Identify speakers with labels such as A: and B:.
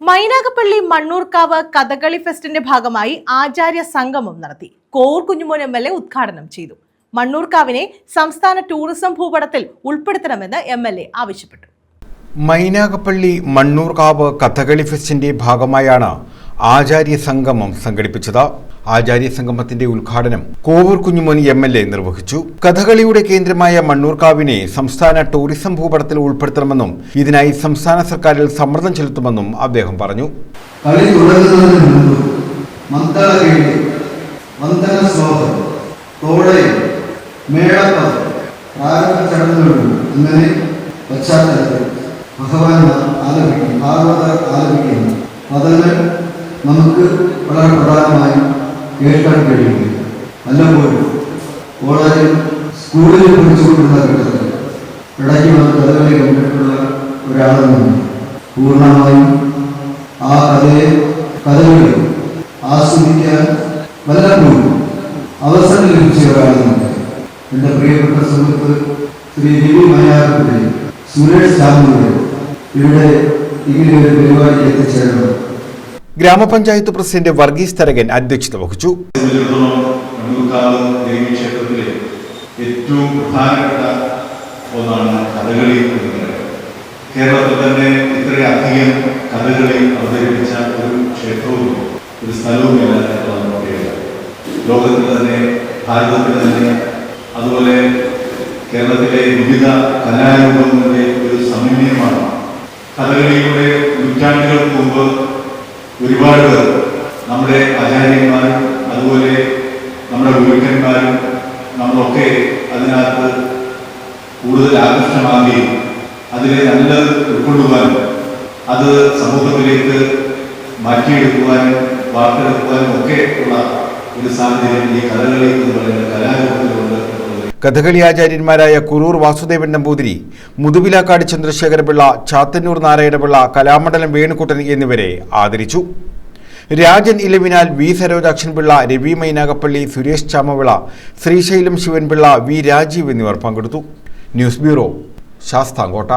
A: മൈനാഗപ്പള്ളി മണ്ണൂർക്കാവ് കഥകളി ഫെസ്റ്റിന്റെ ഭാഗമായി ആചാര്യ സംഗമം നടത്തി. Kovoor Kunjumon M L A ഉദ്ഘാടനം ചെയ്തു. മണ്ണൂർക്കാവിനെ സംസ്ഥാന ടൂറിസം ഭൂപടത്തിൽ ഉൾപ്പെടുത്തണമെന്ന് എം എൽ എ ആവശ്യപ്പെട്ടു.
B: മൈനാഗപ്പള്ളി മണ്ണൂർക്കാവ് കഥകളി ഫെസ്റ്റിന്റെ ഭാഗമായാണ് ആചാര്യ സംഗമം സംഘടിപ്പിച്ചത്. ആചാര്യ സംഗമത്തിന്റെ ഉദ്ഘാടനം Kovoor Kunjumon M L A നിർവഹിച്ചു. കഥകളിയുടെ കേന്ദ്രമായ മണ്ണൂർക്കാവിനെ സംസ്ഥാന ടൂറിസം ഭൂപടത്തിൽ ഉൾപ്പെടുത്തണമെന്നും ഇതിനായി സംസ്ഥാന സർക്കാരിൽ സമ്മർദ്ദം ചെലുത്തുമെന്നും അദ്ദേഹം പറഞ്ഞു.
C: പശ്ചാത്തലത്തിൽ ഭഗവാൻ ആലപിക്കും ഭാഗവത ആലപിക്കുന്നു പദങ്ങൾ നമുക്ക് വളരെ പ്രധാനമായും കേൾക്കാൻ കഴിയുന്നത് വല്ലപ്പോഴും കോളേജിൽ സ്കൂളിൽ പഠിച്ചുകൊണ്ടിരുന്ന ഘട്ടത്തിൽ ഇടയ്ക്ക് വന്ന് കഥകളി കണ്ടിട്ടുള്ള ഒരാളെന്ന് പൂർണമായും ആ കഥയെ കഥകളി ആസ്വദിക്കാൻ വല്ലപ്പോഴും അവസരം ലഭിച്ച ഒരാളെന്നുണ്ട് എന്റെ പ്രിയപ്പെട്ട സുഹൃത്ത് ശ്രീ രവി മയാറിന്റെ സുരേഷ് ചാമൂര് ഇവിടെ ഇങ്ങനെ ഒരു പരിപാടി എത്തിച്ചേർന്നത്
B: ഗ്രാമപഞ്ചായത്ത് പ്രസിഡന്റ് വർഗീസ് തരകൻ അധ്യക്ഷത വഹിച്ചു.
D: ഏറ്റവും പ്രധാനപ്പെട്ട ഒന്നാണ് കഥകളി കേരളത്തിൽ തന്നെ ഇത്രയധികം കഥകളി അവതരിപ്പിച്ച ഒരു ക്ഷേത്രവും ഒരു സ്ഥലവുമില്ല എന്നുള്ളതാണ് പ്രത്യേകത ലോകത്തിൽ തന്നെ ഭാരതത്തിൽ തന്നെ അതുപോലെ കേരളത്തിലെ വിവിധ കലാരൂപങ്ങളുടെ ഒരു സമന്വയമാണ് കഥകളിയുടെ നൂറ്റാണ്ടുകൾക്ക് മുമ്പ് ഒരുപാട് പേർ നമ്മുടെ ആചാര്യന്മാരും അതുപോലെ നമ്മുടെ ഗുരുക്കന്മാരും നമ്മളൊക്കെ അതിനകത്ത് കൂടുതൽ ആകർഷണമാകുകയും അതിലെ നല്ലത് ഉൾക്കൊള്ളുവാനും അത് സമൂഹത്തിലേക്ക് മാറ്റിയെടുക്കുവാനും വാർത്തെടുക്കുവാനും ഒക്കെ ഉള്ള ഒരു സാഹചര്യം ഈ കഥകളി എന്ന് പറയുന്ന കലാരൂപത്തിലുണ്ട്
B: കഥകളി ആചാര്യന്മാരായ കുറൂർ വാസുദേവൻ നമ്പൂതിരി മുതുവിലാക്കാട് ചന്ദ്രശേഖരപിള്ള ചാത്തന്നൂർ നാരായണപിള്ള കലാമണ്ഡലം വേണുക്കുട്ടൻ എന്നിവരെ ആദരിച്ചു. രാജൻ ഇലവിനാൽ വി സരോജാക്ഷൻപിള്ള രവി മൈനാഗപ്പള്ളി സുരേഷ് ചാമവിള ശ്രീശൈലം ശിവൻപിള്ള വി രാജീവ് എന്നിവർ പങ്കെടുത്തു. News bureau Sasthamkotta.